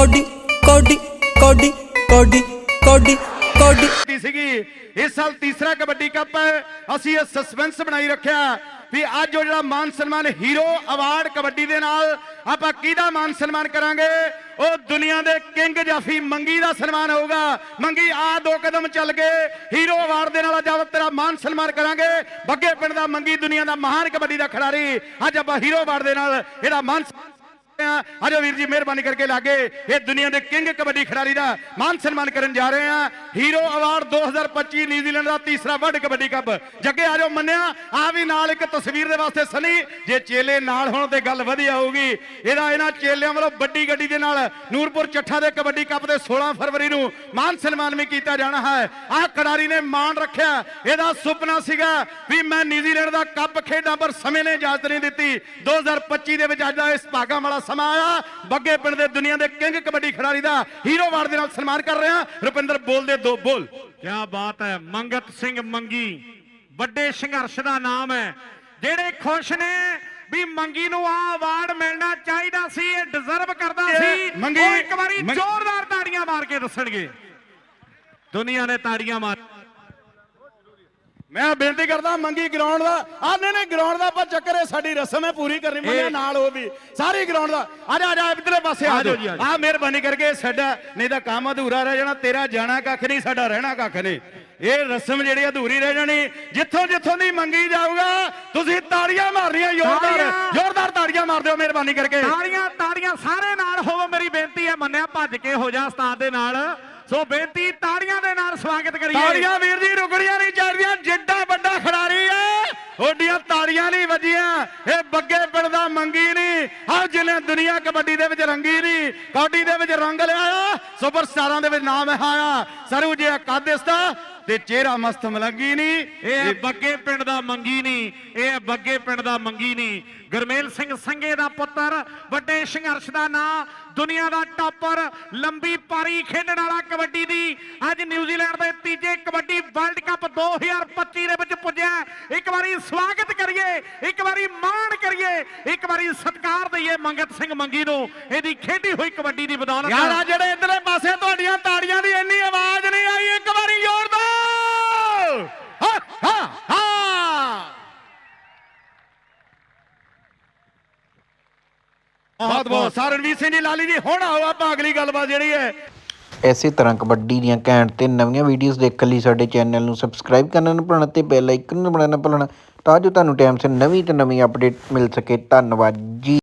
Cody ਕੋਡੀ ਕੋਡੀ ਕੋਡੀ ਕੋਡੀ ਕੋਡੀ। ਕੀਤੀ ਸੀਗੀ। ਇਸ ਸਾਲ ਤੀਸਰਾ ਕਬੱਡੀ ਕੱਪ ਹੈ। ਅਸੀਂ ਇਹ ਸਸਪੈਂਸ ਬਣਾਈ ਰੱਖਿਆ ਵੀ ਅੱਜ ਉਹ ਜਿਹੜਾ ਮਾਨ ਸਨਮਾਨ ਹੀਰੋ ਅਵਾਰਡ ਕਬੱਡੀ ਦੇ ਨਾਲ ਆਪਾਂ ਕਿਹਦਾ ਮਾਨ ਸਨਮਾਨ ਕਰਾਂਗੇ? ਉਹ ਦੁਨੀਆ ਦੇ ਕਿੰਗ ਜਾਫੀ ਮੰਗੀ ਦਾ ਸਨਮਾਨ ਹੋਊਗਾ। ਮੰਗੀ, ਆ ਦੋ ਕਦਮ ਚੱਲ ਗਏ ਹੀਰੋ ਅਵਾਰਡ ਦੇ ਨਾਲ ਅੱਜ ਤੇਰਾ ਮਾਨ ਸਨਮਾਨ ਕਰਾਂਗੇ। ਬੱਗੇ ਪਿੰਡ ਦਾ ਮੰਗੀ ਦੁਨੀਆ ਦਾ ਮਹਾਨ ਕਬੱਡੀ ਦਾ ਖਿਡਾਰੀ। ਅੱਜ ਆਪਾਂ ਹੀਰੋ ਅਵਾਰਡ ਦੇ ਨਾਲ ਇਹਦਾ ਮਾਨ ਸਨਮਾਨ ਆਜੋ ਵੀਰ ਜੀ, ਮਿਹਰਬਾਨੀ ਕਰਕੇ ਲਾਗੇ। ਇਹ ਦੁਨੀਆ ਦੇ ਕਿੰਗ ਕਬੱਡੀ ਖਿਡਾਰੀ ਦਾ ਮਾਨ ਸਨਮਾਨ ਕਰਨ ਜਾ ਰਹੇ ਆ। ਹੀਰੋ ਅਵਾਰਡ 2025 ਨਿਊਜ਼ੀਲੈਂਡ ਦਾ ਤੀਸਰਾ ਵਰਲਡ ਕਬੱਡੀ ਕੱਪ। ਜੱਗੇ, ਆਜੋ, ਮੰਨਿਆ? ਆ ਵੀ ਨਾਲ ਇੱਕ ਤਸਵੀਰ ਦੇ ਵਾਸਤੇ ਸਨੀ। ਜੇ ਚੇਲੇ ਨਾਲ ਹੋਣ ਤੇ ਗੱਲ ਵਧੀਆ ਹੋਊਗੀ। ਇਹਦਾ ਇਹਨਾਂ ਚੇਲਿਆਂ ਵੱਲੋਂ ਵੱਡੀ ਗੱਡੀ ਦੇ ਨਾਲ ਨੂਰਪੁਰ ਚੱਠਾ ਦੇ ਕਬੱਡੀ ਕੱਪ ਦੇ 16 ਫਰਵਰੀ ਨੂੰ ਮਾਨ ਸਨਮਾਨ ਵੀ ਕੀਤਾ ਜਾਣਾ ਹੈ। ਆਹ ਖਿਡਾਰੀ ਨੇ ਮਾਣ ਰੱਖਿਆ। ਇਹਦਾ ਸੁਪਨਾ ਸੀਗਾ ਵੀ ਮੈਂ ਨਿਊਜ਼ੀਲੈਂਡ ਦਾ ਕੱਪ ਖੇਡਾਂ ਪਰ ਸਮੇਂ ਨੇ ਇਜਾਜ਼ਤ ਨਹੀਂ ਦਿੱਤੀ। 2025 ਦੇ ਵਿੱਚ ਅੱਜ ਦਾ ਇਸ ਭਾਗਾਂ ਵਾਲਾ ਸਮਾਂ ਆਇਆ। ਬੱਗੇ ਪਿੰਡ ਦੇ ਦੁਨੀਆ ਦੇ ਕਿੰਗ ਕਬੱਡੀ ਖਿਡਾਰੀ ਦਾ ਹੀਰੋ ਅਵਾਰਡ ਦੇ ਨਾਲ ਸਨਮਾਨ ਕਰ ਰਹੇ। ਰੁਪਿੰਦਰ ਬੋਲ ਦੇ ਦੋ ਬੋਲ। ਕਿਆ ਬਾਤ ਹੈ। ਮੰਗਤ ਸਿੰਘ ਮੰਗੀ। ਵੱਡੇ ਸੰਘਰਸ਼ ਦਾ ਨਾਮ ਹੈ। ਜਿਹੜੇ ਖੁਸ਼ ਨੇ ਵੀ ਮੰਗੀ ਨੂੰ ਆ ਅਵਾਰਡ ਮਿਲਣਾ ਚਾਹੀਦਾ ਸੀ ਇਹ ਡਿਜ਼ਰਵ ਕਰਦਾ ਸੀ ਮੰਗੀ- ਉਹ ਇੱਕ ਵਾਰੀ ਜ਼ੋਰਦਾਰ ਤਾੜੀਆਂ ਮਾਰ ਕੇ ਦੱਸਣਗੇ। ਦੁਨੀਆ ਨੇ ਤਾੜੀਆਂ ਮਾਰ ਮੈਂ ਬੇਨਤੀ ਕਰਦਾ ਮੰਗੀ ਗਰਾਊਂਡ ਦਾ। ਆ ਨਹੀਂ ਨਹੀਂ ਗਰਾਊਂਡ ਦਾ ਆਪਾਂ ਚੱਕਰ ਹੈ ਸਾਡੀ ਰਸਮ ਹੈ ਪੂਰੀ ਕਰਨੀ ਮੰਨਿਆ ਨਾਲ ਉਹ ਵੀ। ਸਾਰੀ ਗਰਾਊਂਡ ਦਾ। ਆ ਜਾ ਆ ਜਾ ਇਧਰਲੇ ਪਾਸੇ ਆ ਜੀ, ਆ ਮਿਹਰਬਾਨੀ ਕਰਕੇ ਸਾਡਾ ਨਹੀਂ ਤਾਂ ਕੰਮ ਅਧੂਰਾ ਰਹਿ ਜਾਣਾ ਤੇਰਾ ਜਾਣਾ ਕੱਖ ਨਹੀਂ ਸਾਡਾ ਰਹਿਣਾ ਕੱਖ ਨਹੀਂ। ਇਹ ਰਸਮ ਜਿਹੜੀ ਅਧੂਰੀ ਰਹਿ ਜਾਣੀ ਜਿੱਥੋਂ ਜਿੱਥੋਂ ਦੀ ਮੰਗੀ ਜਾਊਗਾ ਤੁਸੀਂ ਤਾੜੀਆਂ ਮਾਰਨੀਆਂ ਜ਼ੋਰਦਾਰ। ਜ਼ੋਰਦਾਰ ਤਾੜੀਆਂ ਮਾਰ ਦਿਓ ਮਿਹਰਬਾਨੀ ਕਰਕੇ। ਤਾੜੀਆਂ ਤਾੜੀਆਂ ਸਾਰੇ ਨਾਲ ਹੋਵੋ ਮੇਰੀ ਬੇਨਤੀ ਹੈ ਮੰਨਿਆ ਭੱਜ ਕੇ ਹੋ ਜਾ ਉਸਤਾਦ ਦੇ ਨਾਲ। ਸੋ ਬੇਨਤੀ ਤਾੜੀਆਂ ਦੇ ਨਾਲ ਸਵਾਗਤ ਕਰੀਏ। ਤਾੜੀਆਂ ਵੀਰ ਜੀ ਰੁਕਣੀਆਂ ਓਡੀਆਂ ਤਾੜੀਆਂ ਨਹੀਂ ਵੱਜੀਆਂ, ਇਹ ਬੱਗੇ ਪਿੰਡ ਦਾ ਮੰਗੀ ਨਹੀਂ। ਆ ਜਿਹਨੇ ਦੁਨੀਆ ਕਬੱਡੀ ਦੇ ਵਿੱਚ ਰੰਗੀ ਨਹੀਂ, ਕਬੱਡੀ ਦੇ ਵਿੱਚ ਰੰਗ ਲਿਆਇਆ ਸੁਪਰ ਸਟਾਰਾਂ ਦੇ ਵਿੱਚ ਨਾਮ ਆਇਆ ਸਰੂ ਜੇ ਕਾਦਿਸਤਾ ਤੇ ਚਿਹਰਾ ਮਸਤ ਮਲੰਗੀ ਨਹੀਂ ਇਹ ਬੱਗੇ ਪਿੰਡ ਦਾ ਮੰਗੀ ਨਹੀਂ ਇਹ ਬੱਗੇ ਪਿੰਡ ਦਾ ਮੰਗੀ ਨਹੀਂ। ਗਰਮੇਲ ਸਿੰਘ ਸੰਘੇ ਦਾ ਪੁੱਤਰ ਵੱਡੇ ਸੰਘਰਸ਼ ਦਾ ਨਾਂ ਦੁਨੀਆ ਦਾ ਟਾਪਰ ਲੰਬੀ ਪਾਰੀ ਖੇਡਣ ਵਾਲਾ ਕਬੱਡੀ ਦੀ। ਅੱਜ ਨਿਊਜ਼ੀਲੈਂਡ ਦੇ ਤੀਜੇ ਕਬੱਡੀ ਵਰਲਡ ਕੱਪ 2025 ਦੇ ਵਿੱਚ ਪੁੱਜਿਆ ਇੱਕ ਵਾਰੀ ਸਵਾਗਤ ਕਰੀਏ ਇੱਕ ਵਾਰੀ ਮਾਣ ਕਰੀਏ ਇੱਕ ਵਾਰੀ ਸਤਿਕਾਰ ਦਈਏ ਮੰਗਤ ਸਿੰਘ ਮੰਗੀ ਨੂੰ। ਇਹਦੀ ਖੇਡੀ ਹੋਈ ਕਬੱਡੀ ਦੀ ਬਦੌਲਤ। ਯਾਰ ਆ ਜਿਹੜੇ ਇਧਰਲੇ ਪਾਸੇ ਤੁਹਾਡੀਆਂ ਤਾੜੀਆਂ ਦੀ ਇੰਨੀ ਆਵਾਜ਼ ਨਹੀਂ ਆਈ ਇੱਕ ਵਾਰੀ ਜ਼ੋਰਦਾਰ ਹਾਂ ਹਾਂ ਹਾਂ ਬਹੁਤ ਬਹੁਤ। ਸਰਨਵੀਰ ਸਿੰਘ ਜੀ ਲਾਲੀ ਜੀ ਹੁਣ ਆਓ ਆਪਾਂ ਅਗਲੀ ਗੱਲਬਾਤ ਜਿਹੜੀ ਹੈ। ਇਸੇ ਤਰ੍ਹਾਂ ਕਬੱਡੀ ਦੀਆਂ ਘੈਂਟ ਤੇ ਨਵੀਆਂ ਵੀਡੀਓਜ਼ ਦੇਖਣ ਲਈ ਸਾਡੇ ਚੈਨਲ ਨੂੰ ਸਬਸਕ੍ਰਾਈਬ ਕਰਨਾ ਨਾ ਭੁੱਲਣਾ ਤੇ ਬੈਲ ਆਈਕਨ ਨੂੰ ਦਬਾਉਣਾ ਨਾ ਭੁੱਲਣਾ ਤਾਂ ਜੋ ਤੁਹਾਨੂੰ ਟਾਈਮ ਸਿਰ ਨਵੀਂ ਤੇ ਨਵੀਂ ਅਪਡੇਟ ਮਿਲ ਸਕੇ। ਧੰਨਵਾਦ ਜੀ।